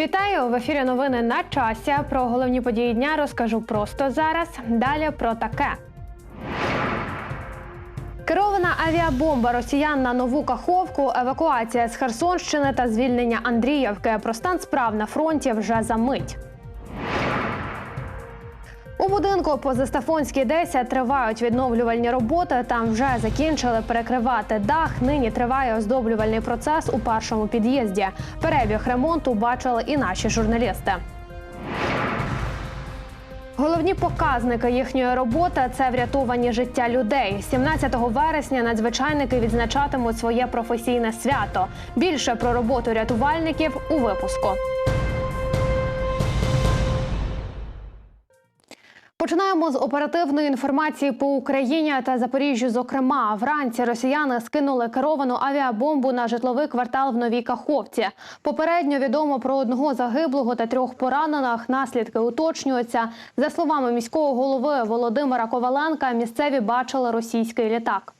Вітаю в ефірі. Новини на часі. Про головні події дня розкажу просто зараз. Далі про таке. Керована авіабомба росіян на нову каховку, евакуація з Херсонщини та звільнення Андріївки. Про стан справ на фронті вже за мить. У будинку по Застафонській 10 тривають відновлювальні роботи. Там вже закінчили перекривати дах. Нині триває оздоблювальний процес у першому під'їзді. Перебіг ремонту бачили і наші журналісти. Головні показники їхньої роботи це врятовані життя людей. 17 вересня надзвичайники відзначатимуть своє професійне свято. Більше про роботу рятувальників у випуску. Починаємо з оперативної інформації по Україні та Запоріжжю. Зокрема, вранці росіяни скинули керовану авіабомбу на житловий квартал в Новій Каховці. Попередньо відомо про одного загиблого та трьох поранених. Наслідки уточнюються. За словами міського голови Володимира Коваленка, місцеві бачили російський літак.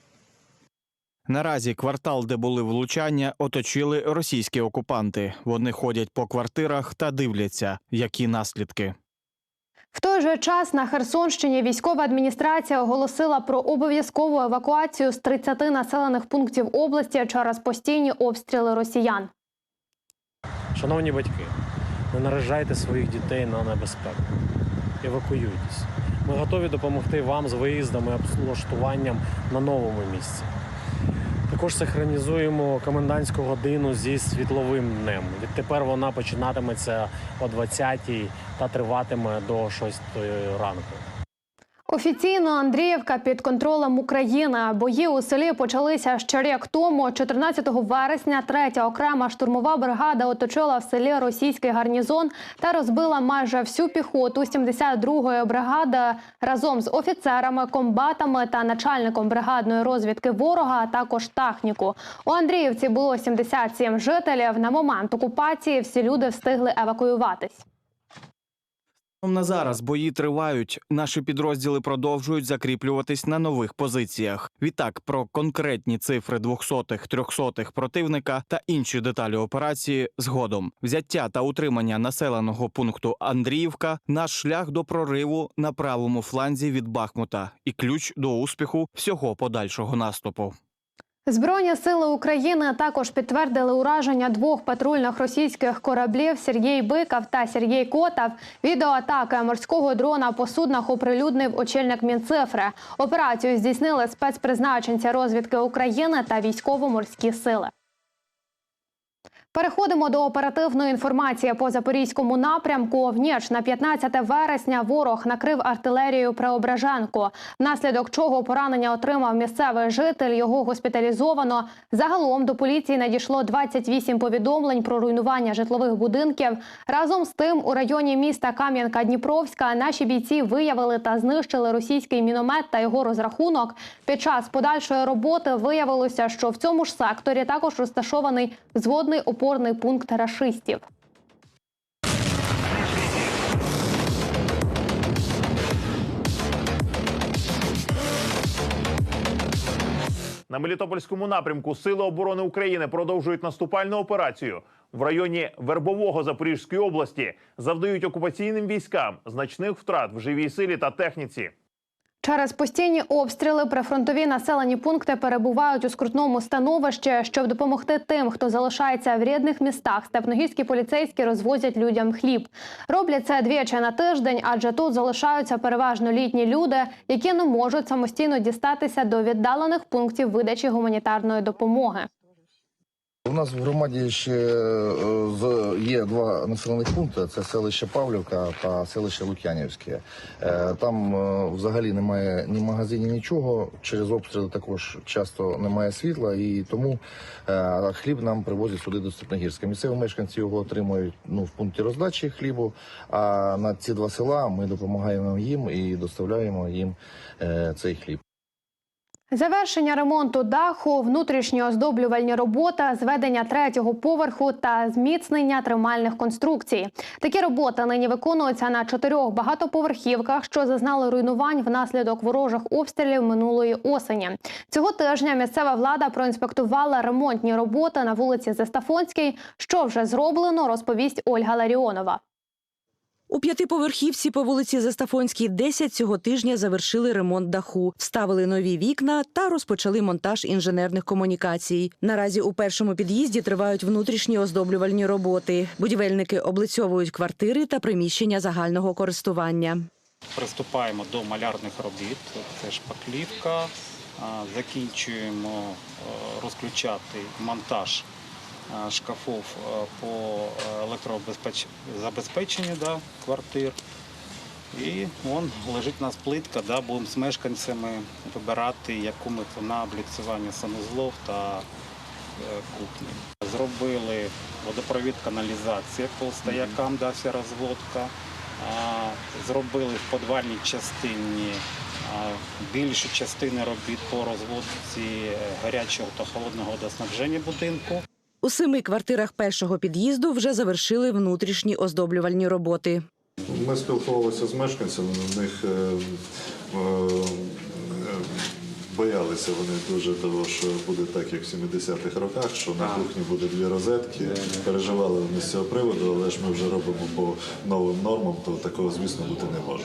Наразі квартал, де були влучання, оточили російські окупанти. Вони ходять по квартирах та дивляться, які наслідки. В той же час на Херсонщині військова адміністрація оголосила про обов'язкову евакуацію з 30 населених пунктів області через постійні обстріли росіян. Шановні батьки, не наражайте своїх дітей на небезпеку. Евакуюйтесь. Ми готові допомогти вам з виїздами і облаштуванням на новому місці. Також синхронізуємо комендантську годину зі світловим днем. Відтепер вона починатиметься о 20-й та триватиме до 6 ранку. Офіційно Андріївка під контролем України. Бої у селі почалися ще рік тому. 14 вересня третя окрема штурмова бригада оточила в селі російський гарнізон та розбила майже всю піхоту 72-ї бригади разом з офіцерами, комбатами та начальником бригадної розвідки ворога, а також техніку. У Андріївці було 77 жителів. На момент окупації всі люди встигли евакуюватись. На зараз бої тривають. Наші підрозділи продовжують закріплюватись на нових позиціях. Відтак про конкретні цифри 200-х, 300-х противника та інші деталі операції згодом. Взяття та утримання населеного пункту Андріївка наш шлях до прориву на правому фланзі від Бахмута і ключ до успіху всього подальшого наступу. Збройні сили України також підтвердили ураження двох патрульних російських кораблів Сергій Биков та Сергій Котов. Відеоатаки морського дрона по суднах оприлюднив очільник Мінцифри. Операцію здійснили спецпризначенці розвідки України та військово-морські сили. Переходимо до оперативної інформації по запорізькому напрямку. В ніч на 15 вересня ворог накрив артилерію Преображенку, внаслідок чого поранення отримав місцевий житель. Його госпіталізовано. Загалом до поліції надійшло 28 повідомлень про руйнування житлових будинків. Разом з тим, у районі міста Кам'янка-Дніпровська наші бійці виявили та знищили російський міномет та його розрахунок. Під час подальшої роботи виявилося, що в цьому ж секторі також розташований зводний опорний пункт рашистів. На Мелітопольському напрямку Сили оборони України продовжують наступальну операцію. В районі Вербового Запорізької області завдають окупаційним військам значних втрат в живій силі та техніці. Через постійні обстріли прифронтові населені пункти перебувають у скрутному становищі. Щоб допомогти тим, хто залишається в рідних містах, степногірські поліцейські розвозять людям хліб. Роблять це двічі на тиждень, адже тут залишаються переважно літні люди, які не можуть самостійно дістатися до віддалених пунктів видачі гуманітарної допомоги. У нас в громаді ще е, є два населених пункти: це селище Павлівка та селище Лук'янівське. Е, Там е, взагалі немає ні магазинів, нічого. Через обстріли також часто немає світла, і тому хліб нам привозять сюди до Степногірська. Місцеві мешканці його отримують ну, в пункті роздачі хлібу. А на ці два села ми допомагаємо їм і доставляємо їм цей хліб. Завершення ремонту даху, внутрішні оздоблювальні роботи, зведення третього поверху та зміцнення тримальних конструкцій. Такі роботи нині виконуються на чотирьох багатоповерхівках, що зазнали руйнувань внаслідок ворожих обстрілів минулої осені. Цього тижня місцева влада проінспектувала ремонтні роботи на вулиці Зестафонській. Що вже зроблено, розповість Ольга Ларіонова. У п'ятиповерхівці по вулиці Застафонській 10 цього тижня завершили ремонт даху, вставили нові вікна та розпочали монтаж інженерних комунікацій. Наразі у першому під'їзді тривають внутрішні оздоблювальні роботи. Будівельники облицьовують квартири та приміщення загального користування. Приступаємо до малярних робіт. Це шпаклівка. Закінчуємо е, розключати монтаж е, шкафів е, по електробезпеченню да, квартир. І вон лежить у нас плитка, да, будемо з мешканцями вибирати, яку ми на обліцювання санузлов та е, кухні. Зробили водопровід каналізація по стоякам, да, вся розводка. Зробили в подвальній частині більшу частину робіт по розводці е, гарячого та холодного водоснабження будинку. У семи квартирах першого під'їзду вже завершили внутрішні оздоблювальні роботи. Ми спілкувалися з мешканцями, в них е, е, боялися вони дуже того, що буде так, як в 70-х роках, що на кухні буде дві розетки. Переживали вони з цього приводу, але ж ми вже робимо по новим нормам, то такого, звісно, бути не може.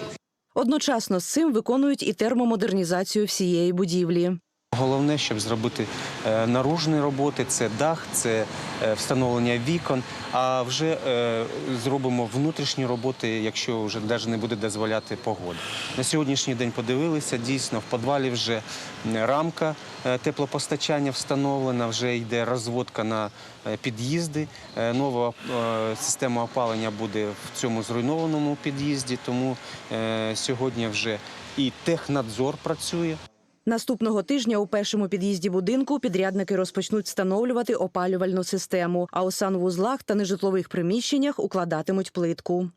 Одночасно з цим виконують і термомодернізацію всієї будівлі. Головне, щоб зробити е, наружні роботи, це дах, це е, встановлення вікон. А вже е, зробимо внутрішні роботи, якщо вже навіть не буде дозволяти погода. На сьогоднішній день подивилися, дійсно, в підвалі вже рамка теплопостачання встановлена, вже йде розводка на під'їзди. Нова система опалення буде в цьому зруйнованому під'їзді, тому сьогодні вже і технадзор працює. Наступного тижня у першому під'їзді будинку підрядники розпочнуть встановлювати опалювальну систему, а у санвузлах та нежитлових приміщеннях укладатимуть плитку.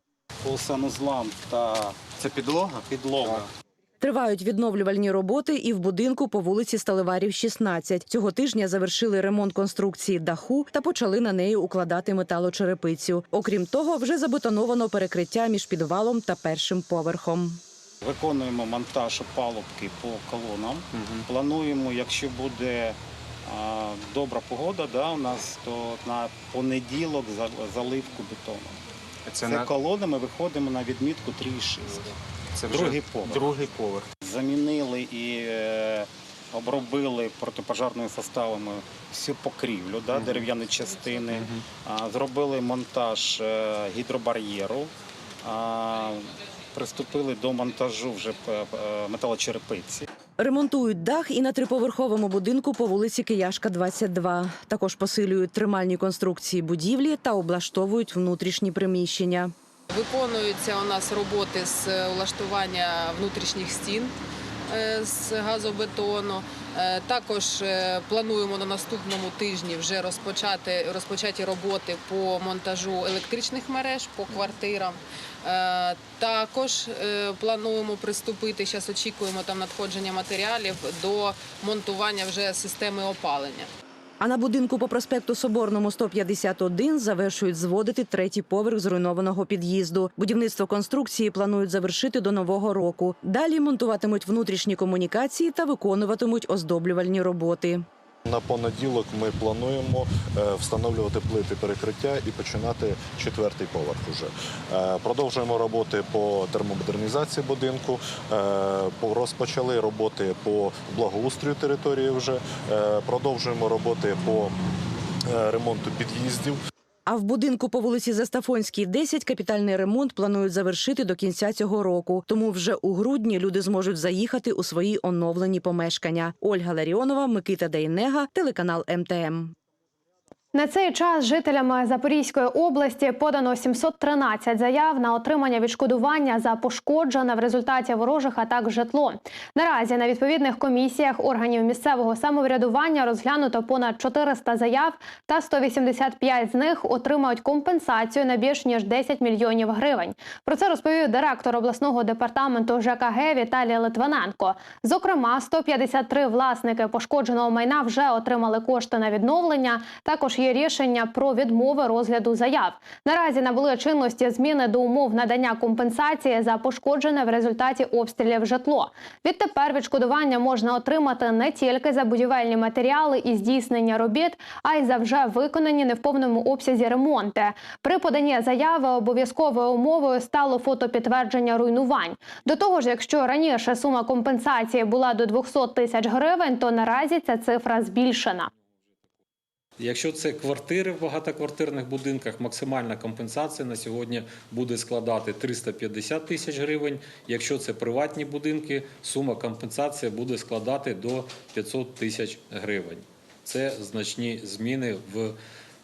По санузлам та Це підлога? підлога. Тривають відновлювальні роботи і в будинку по вулиці Сталеварів, 16. Цього тижня завершили ремонт конструкції даху та почали на неї укладати металочерепицю. Окрім того, вже забетоновано перекриття між підвалом та першим поверхом. Виконуємо монтаж опалубки по колонам. Плануємо, якщо буде а, добра погода, да, у нас то на понеділок за- заливку бетону. Це, Це колони ми виходимо на відмітку 3,6. це вже другий поверх. Другий поверх. Замінили і е, обробили протипожарними составами всю покрівлю, да, дерев'яні частини. А, зробили монтаж е, гідробар'єру. А, приступили до монтажу вже е, е, металочерепиці. Ремонтують дах і на триповерховому будинку по вулиці Кияшка, 22. Також посилюють тримальні конструкції будівлі та облаштовують внутрішні приміщення. Виконуються у нас роботи з влаштування внутрішніх стін е, з газобетону. Е, Також е, плануємо на наступному тижні вже розпочати розпочаті роботи по монтажу електричних мереж по квартирам. Е, Також е, плануємо приступити. Зараз очікуємо там надходження матеріалів до монтування вже системи опалення. А на будинку по проспекту Соборному 151 завершують зводити третій поверх зруйнованого під'їзду. Будівництво конструкції планують завершити до нового року. Далі монтуватимуть внутрішні комунікації та виконуватимуть оздоблювальні роботи. На понеділок ми плануємо е, встановлювати плити перекриття і починати четвертий поверх. Уже Е, продовжуємо роботи по термомодернізації будинку. е, по- Розпочали роботи по благоустрою території. Вже продовжуємо роботи по ремонту під'їздів. А в будинку по вулиці Застафонській, 10 капітальний ремонт планують завершити до кінця цього року. Тому вже у грудні люди зможуть заїхати у свої оновлені помешкання. Ольга Ларіонова, Микита Дейнега, телеканал МТМ. На цей час жителями Запорізької області подано 713 заяв на отримання відшкодування за пошкоджене в результаті ворожих атак житло. Наразі на відповідних комісіях органів місцевого самоврядування розглянуто понад 400 заяв, та 185 з них отримають компенсацію на більш ніж 10 мільйонів гривень. Про це розповів директор обласного департаменту ЖКГ Віталій Литвиненко. Зокрема, 153 власники пошкодженого майна вже отримали кошти на відновлення. Також є рішення про відмови розгляду заяв. Наразі набули чинності зміни до умов надання компенсації за пошкоджене в результаті обстрілів житло. Відтепер відшкодування можна отримати не тільки за будівельні матеріали і здійснення робіт, а й за вже виконані не в повному обсязі ремонти. При поданні заяви обов'язковою умовою стало фотопідтвердження руйнувань. До того ж, якщо раніше сума компенсації була до 200 тисяч гривень, то наразі ця цифра збільшена. Якщо це квартири в багатоквартирних будинках, максимальна компенсація на сьогодні буде складати 350 тисяч гривень. Якщо це приватні будинки, сума компенсації буде складати до 500 тисяч гривень. Це значні зміни в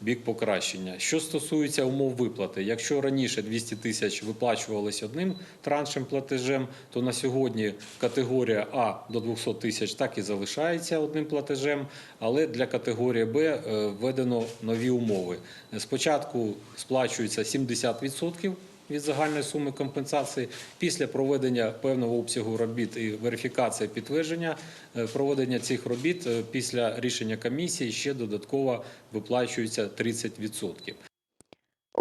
бік покращення. Що стосується умов виплати, якщо раніше 200 тисяч виплачувалось одним траншем платежем, то на сьогодні категорія А до 200 тисяч так і залишається одним платежем, але для категорії Б е, введено нові умови. Спочатку сплачується 70% від загальної суми компенсації. Після проведення певного обсягу робіт і верифікації підтвердження е, проведення цих робіт е, після рішення комісії ще додатково виплачується 30%.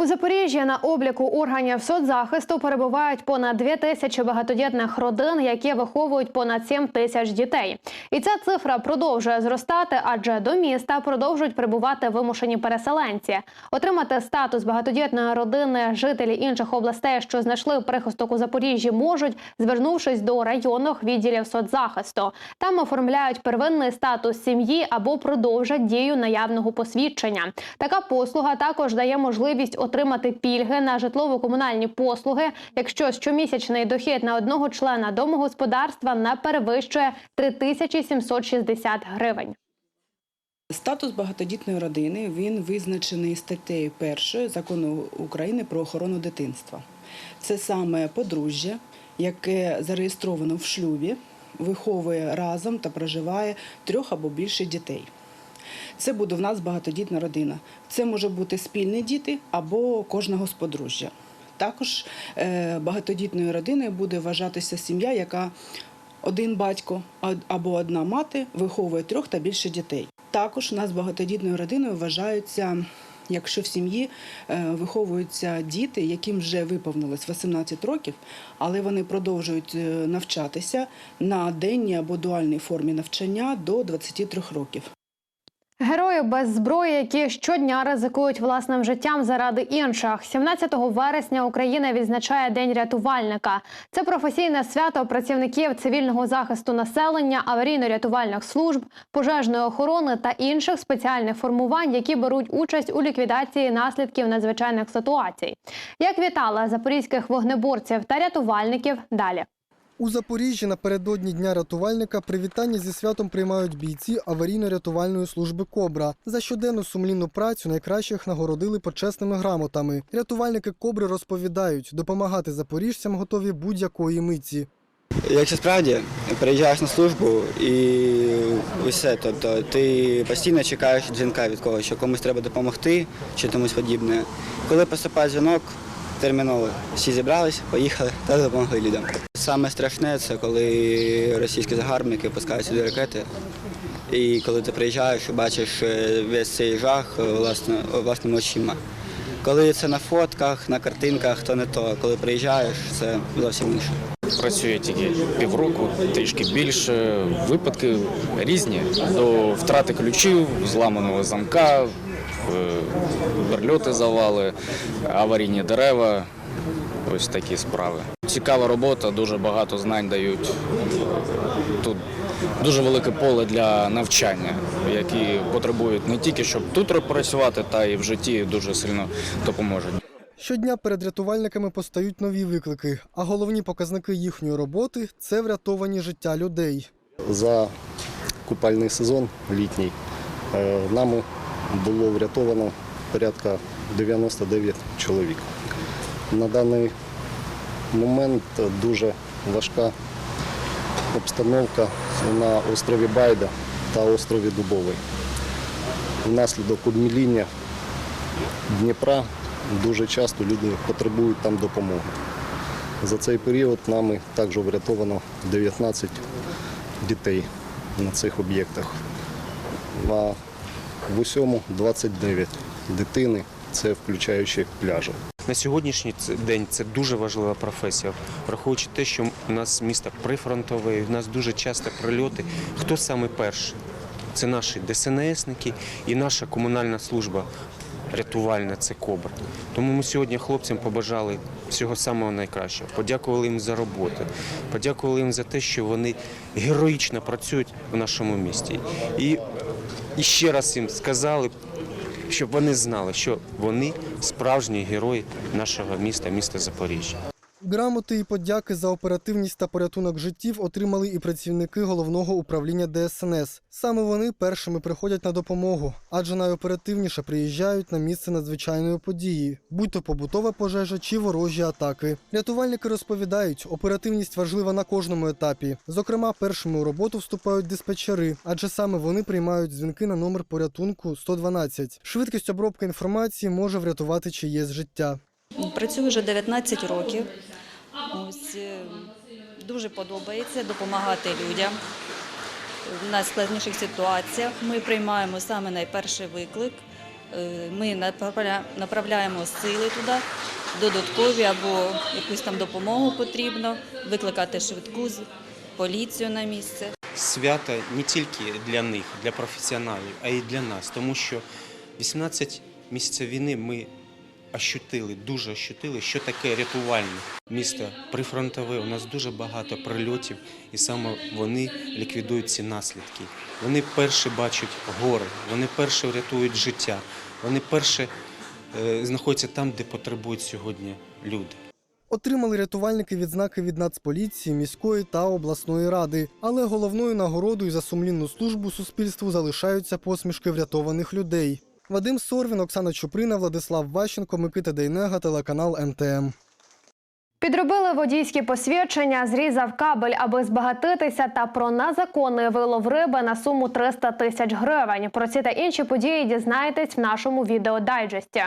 У Запоріжжі на обліку органів соцзахисту перебувають понад 2 тисячі багатодітних родин, які виховують понад 7 тисяч дітей. І ця цифра продовжує зростати, адже до міста продовжують прибувати вимушені переселенці. Отримати статус багатодітної родини жителі інших областей, що знайшли прихисток у Запоріжжі, можуть, звернувшись до районних відділів соцзахисту. Там оформляють первинний статус сім'ї або продовжать дію наявного посвідчення. Така послуга також дає можливість отримати пільги на житлово-комунальні послуги, якщо щомісячний дохід на одного члена домогосподарства не перевищує 3760 гривень. Статус багатодітної родини він визначений статтею 1 закону України про охорону дитинства. Це саме подружжя, яке зареєстровано в шлюбі, виховує разом та проживає трьох або більше дітей. Це буде в нас багатодітна родина. Це може бути спільні діти або кожного з подружжя. Також е, багатодітною родиною буде вважатися сім'я, яка один батько або одна мати виховує трьох та більше дітей. Також у нас багатодітною родиною вважаються, якщо в сім'ї е, виховуються діти, яким вже виповнилось 18 років, але вони продовжують е, навчатися на денній або дуальній формі навчання до 23 років. Герої без зброї, які щодня ризикують власним життям заради інших. 17 вересня Україна відзначає День рятувальника. Це професійне свято працівників цивільного захисту населення, аварійно-рятувальних служб, пожежної охорони та інших спеціальних формувань, які беруть участь у ліквідації наслідків надзвичайних ситуацій. Як вітала запорізьких вогнеборців та рятувальників далі. У Запоріжжі напередодні дня рятувальника привітання зі святом приймають бійці аварійно-рятувальної служби Кобра. За щоденну сумлінну працю найкращих нагородили почесними грамотами. Рятувальники Кобри розповідають, допомагати запоріжцям готові будь-якої митці. Якщо справді приїжджаєш на службу і усе, тобто ти постійно чекаєш дзвінка від когось, що комусь треба допомогти чи комусь подібне. Коли поступає дзвінок, терміново всі зібрались, поїхали та допомогли людям. Саме страшне це коли російські загарбники пускають сюди ракети. І коли ти приїжджаєш бачиш е, весь цей жах е, власно, власними очима. Коли це на фотках, на картинках, то не то. Коли приїжджаєш, це зовсім інше. Працює тільки півроку, трішки більше. Випадки різні. До втрати ключів, зламаного замка, е, завали, аварійні дерева. Ось такі справи. Цікава робота, дуже багато знань дають. Тут дуже велике поле для навчання, які потребують не тільки щоб тут працювати, та й в житті дуже сильно допоможуть. Щодня перед рятувальниками постають нові виклики, а головні показники їхньої роботи це врятовані життя людей. За купальний сезон літній е, нам було врятовано порядка 99 чоловік. На даний момент дуже важка обстановка на острові Байда та острові Дубовий. Внаслідок обміління Дніпра дуже часто люди потребують там допомоги. За цей період нами також врятовано 19 дітей на цих об'єктах. В усьому 29 дитини, це включаючи пляжі. На сьогоднішній день це дуже важлива професія, враховуючи те, що у нас місто прифронтове, у нас дуже часто прильоти. Хто саме перший? Це наші ДСНСники і наша комунальна служба рятувальна це кобра. Тому ми сьогодні хлопцям побажали всього самого найкращого. Подякували їм за роботу, подякували їм за те, що вони героїчно працюють в нашому місті. І, і ще раз їм сказали, щоб вони знали, що вони справжні герої нашого міста, міста Запоріжжя. Грамоти і подяки за оперативність та порятунок життів отримали і працівники головного управління ДСНС. Саме вони першими приходять на допомогу, адже найоперативніше приїжджають на місце надзвичайної події, будь то побутова пожежа чи ворожі атаки. Рятувальники розповідають, оперативність важлива на кожному етапі. Зокрема, першими у роботу вступають диспетчери, адже саме вони приймають дзвінки на номер порятунку 112. Швидкість обробки інформації може врятувати чиєсь життя. Працюю вже 19 років. Ось е, дуже подобається допомагати людям в найскладніших ситуаціях. Ми приймаємо саме найперший виклик. Е, Ми направля- направляємо сили туди, додаткові або якусь там допомогу потрібно, викликати швидку поліцію на місце. Свято не тільки для них, для професіоналів, а й для нас, тому що 18 місяців війни ми ощутили, дуже ощутили, що таке рятувальне місто прифронтове. У нас дуже багато прильотів, і саме вони ліквідують ці наслідки. Вони перші бачать гори, вони перші врятують життя, вони перші е, знаходяться там, де потребують сьогодні люди. Отримали рятувальники відзнаки від Нацполіції, міської та обласної ради. Але головною нагородою за сумлінну службу суспільству залишаються посмішки врятованих людей. Вадим Сорвін, Оксана Чуприна, Владислав Ващенко, Микита Дейнега, телеканал МТМ. Підробили водійські посвідчення, зрізав кабель, аби збагатитися, та про незаконний вилов риби на суму 300 тисяч гривень. Про ці та інші події дізнаєтесь в нашому відеодайджесті.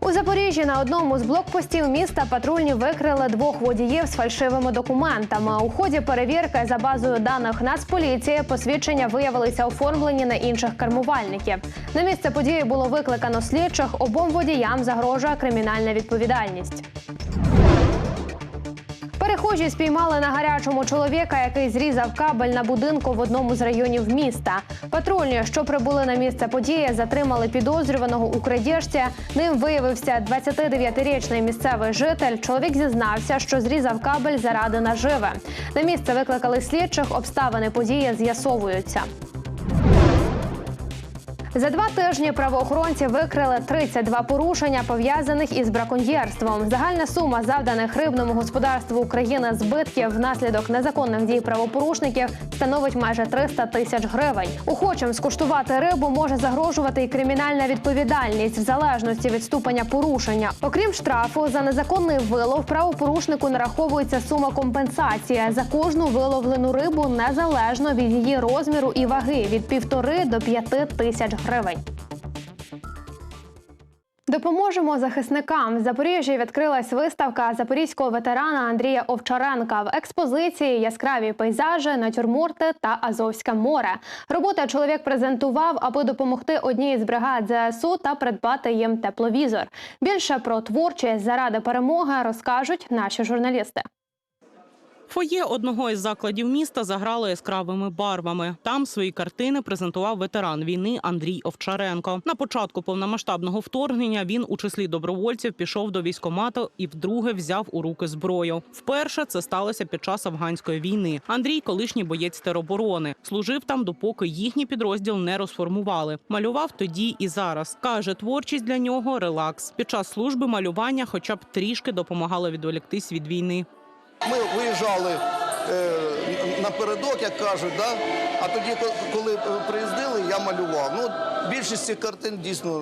У Запоріжжі на одному з блокпостів міста патрульні викрили двох водіїв з фальшивими документами. У ході перевірки за базою даних Нацполіції посвідчення виявилися оформлені на інших кермувальників. На місце події було викликано слідчих. Обом водіям загрожує кримінальна відповідальність. Перехожі спіймали на гарячому чоловіка, який зрізав кабель на будинку в одному з районів міста. Патрульні, що прибули на місце події, затримали підозрюваного у крадіжці. Ним виявився 29-річний місцевий житель. Чоловік зізнався, що зрізав кабель заради наживи. На місце викликали слідчих. Обставини події з'ясовуються. За два тижні правоохоронці викрили 32 порушення, пов'язаних із браконьєрством. Загальна сума завданих рибному господарству України збитків внаслідок незаконних дій правопорушників становить майже 300 тисяч гривень. Охочим скуштувати рибу може загрожувати і кримінальна відповідальність в залежності від ступеня порушення. Окрім штрафу за незаконний вилов, правопорушнику нараховується сума компенсації за кожну виловлену рибу незалежно від її розміру і ваги від півтори до п'яти тисяч гривень. Допоможемо захисникам. В Запоріжжі відкрилась виставка запорізького ветерана Андрія Овчаренка. В експозиції яскраві пейзажі, натюрморти та Азовське море. Роботи чоловік презентував, аби допомогти одній з бригад ЗСУ та придбати їм тепловізор. Більше про творчість заради перемоги розкажуть наші журналісти. Фоє одного із закладів міста заграло яскравими барвами. Там свої картини презентував ветеран війни Андрій Овчаренко. На початку повномасштабного вторгнення він у числі добровольців пішов до військомату і вдруге взяв у руки зброю. Вперше це сталося під час афганської війни. Андрій, колишній боєць тероборони, служив там, допоки їхній підрозділ не розформували. Малював тоді і зараз. каже, творчість для нього релакс. Під час служби малювання, хоча б трішки допомагало відволіктись від війни. Ми виїжджали е, напередок, як кажуть. Да? А тоді, коли е, приїздили, я малював. Ну, більшість цих картин дійсно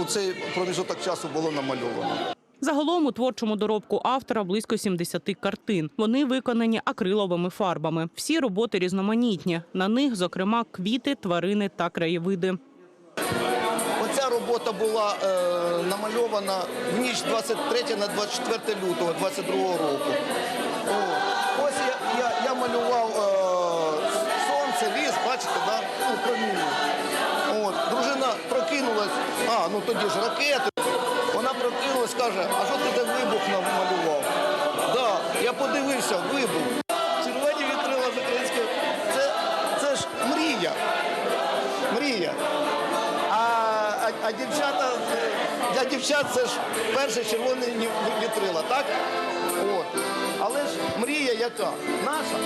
у- цей проміжок часу було намальовано. Загалом у творчому доробку автора близько 70 картин. Вони виконані акриловими фарбами. Всі роботи різноманітні. На них, зокрема, квіти, тварини та краєвиди. Робота була е, намальована в ніч 23 на 24 лютого 22 року. Ось я, малював е, сонце, ліс, бачите, да? ну, дружина прокинулась, а, ну тоді ж ракети. Вона прокинулась, каже, а що ти де вибух намалював? Да, я подивився, вибух. А, дівчата, для дівчат це ж перше червоне вітрила, так? От. Але ж мрія яка? Наша,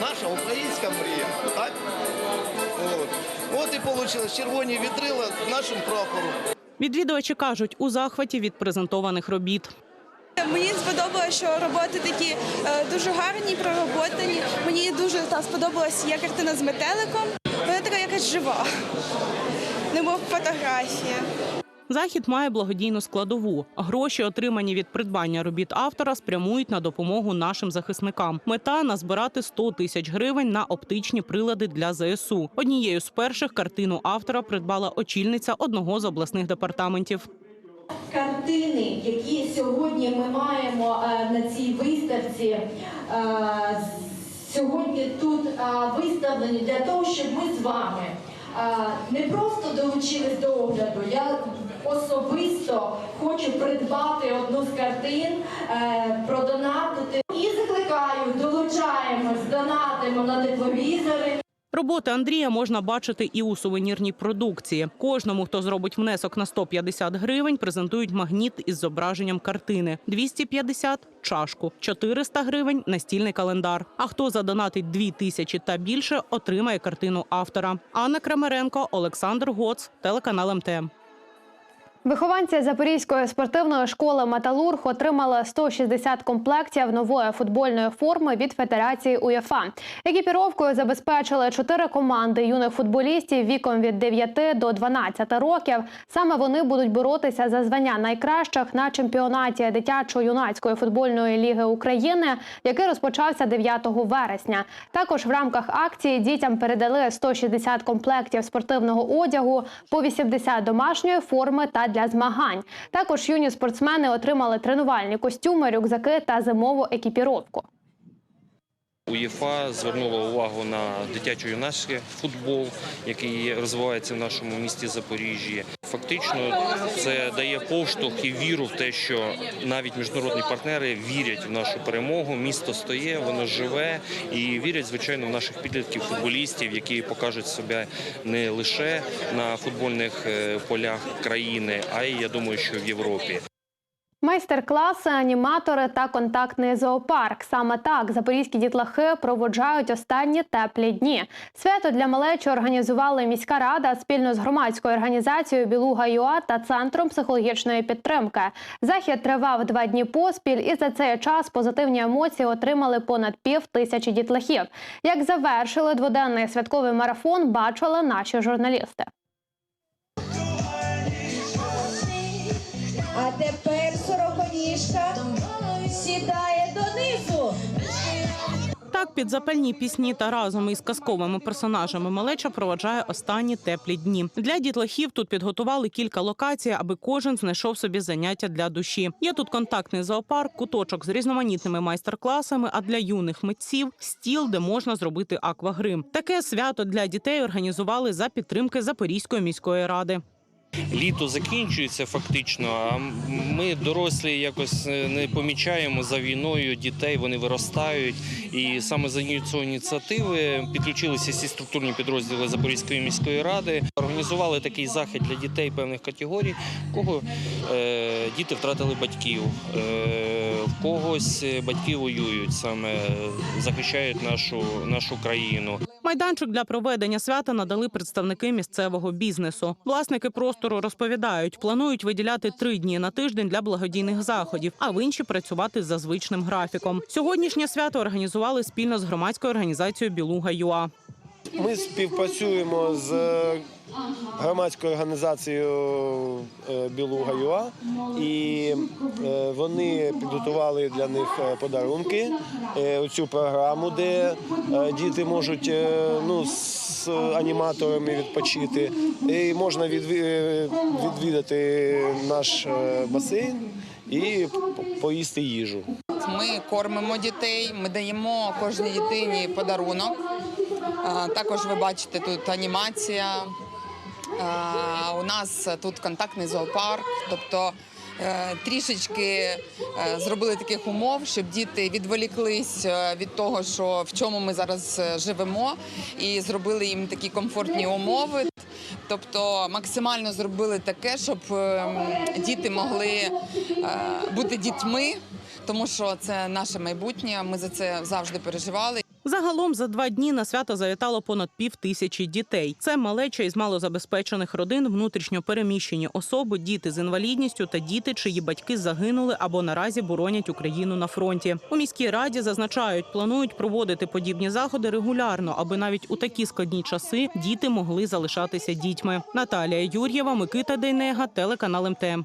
наша українська мрія, так? От, От і вийшло червоні вітрила нашим прапором. Відвідувачі кажуть, у захваті від презентованих робіт. Мені сподобалося, що роботи такі е, дуже гарні, пророботані. Мені дуже та, сподобалася є картина з метеликом. Вона така якась жива, немов фотографія. Захід має благодійну складову. Гроші, отримані від придбання робіт автора, спрямують на допомогу нашим захисникам. Мета назбирати 100 тисяч гривень на оптичні прилади для ЗСУ. Однією з перших картину автора придбала очільниця одного з обласних департаментів. картини, які сьогодні ми маємо е, на цій виставці, е, сьогодні тут е, виставлені для того, щоб ми з вами не просто долучились до огляду. Я особисто хочу придбати одну з картин, е, продонатити і закликаю, долучаємось, донатимо на тепловізори. Роботи Андрія можна бачити і у сувенірній продукції. Кожному, хто зробить внесок на 150 гривень, презентують магніт із зображенням картини. 250 – чашку, 400 гривень – настільний календар. А хто задонатить 2 тисячі та більше, отримає картину автора. Анна Крамаренко, Олександр Гоц, телеканал МТМ. Вихованці Запорізької спортивної школи Металург отримали 160 комплектів нової футбольної форми від Федерації УЄФА. Екіпіровкою забезпечили чотири команди юних футболістів віком від 9 до 12 років. Саме вони будуть боротися за звання найкращих на чемпіонаті дитячо-юнацької футбольної ліги України, який розпочався 9 вересня. Також в рамках акції дітям передали 160 комплектів спортивного одягу, по 80 домашньої форми та для змагань. Також юні спортсмени отримали тренувальні костюми, рюкзаки та зимову екіпіровку. УЄФА звернула увагу на дитячо-юнацький футбол, який розвивається в нашому місті Запоріжжі. Фактично, це дає поштовх і віру в те, що навіть міжнародні партнери вірять в нашу перемогу. Місто стоє, воно живе і вірять, звичайно, в наших підлітків футболістів, які покажуть себе не лише на футбольних е, полях країни, а й я думаю, що в Європі. Майстер-класи, аніматори та контактний зоопарк. Саме так запорізькі дітлахи проводжають останні теплі дні. Свято для малечі організували міська рада спільно з громадською організацією Білуга ЮА та центром психологічної підтримки. Захід тривав два дні поспіль, і за цей час позитивні емоції отримали понад пів тисячі дітлахів. Як завершили дводенний святковий марафон, бачили наші журналісти. А тепер сороконіжка сідає донизу. Так, під запальні пісні та разом із казковими персонажами малеча проводжає останні теплі дні. Для дітлахів тут підготували кілька локацій, аби кожен знайшов собі заняття для душі. Є тут контактний зоопарк, куточок з різноманітними майстер-класами. А для юних митців стіл, де можна зробити аквагрим. Таке свято для дітей організували за підтримки Запорізької міської ради. Літо закінчується фактично. А ми дорослі якось е, не помічаємо за війною дітей. Вони виростають. І саме за цю ініціативи підключилися всі структурні підрозділи Запорізької міської ради. Організували такий захід для дітей певних категорій, в кого е, діти втратили батьків, е, в когось батьки воюють, саме захищають нашу, нашу країну. Майданчик для проведення свята надали представники місцевого бізнесу. Власники простору розповідають, планують виділяти три дні на тиждень для благодійних заходів, а в інші працювати за звичним графіком. Сьогоднішнє свято організували спільно з громадською організацією Білуга ЮА. Ми співпрацюємо з громадською організацією е, Білуга ЮА і е, вони підготували для них е, подарунки, е, цю програму, де е, діти можуть е, ну, з аніматорами відпочити. І можна е, відвідати наш е, басейн і поїсти їжу. Ми кормимо дітей, ми даємо кожній дитині подарунок. Також ви бачите тут анімація. У нас тут контактний зоопарк, тобто е, трішечки е, зробили таких умов, щоб діти відволіклись е, від того, що в чому ми зараз живемо, і зробили їм такі комфортні умови. Тобто максимально зробили таке, щоб е, діти могли бути дітьми, тому що це наше майбутнє. Ми за це завжди переживали. Загалом за два дні на свято завітало понад пів тисячі дітей. Це малеча із малозабезпечених родин, внутрішньо переміщені особи, діти з інвалідністю та діти, чиї батьки загинули або наразі боронять Україну на фронті. У міській раді зазначають, планують проводити подібні заходи регулярно, аби навіть у такі складні часи діти могли залишатися дітьми. Наталія Юр'єва, Микита Дейнега, телеканал МТМ.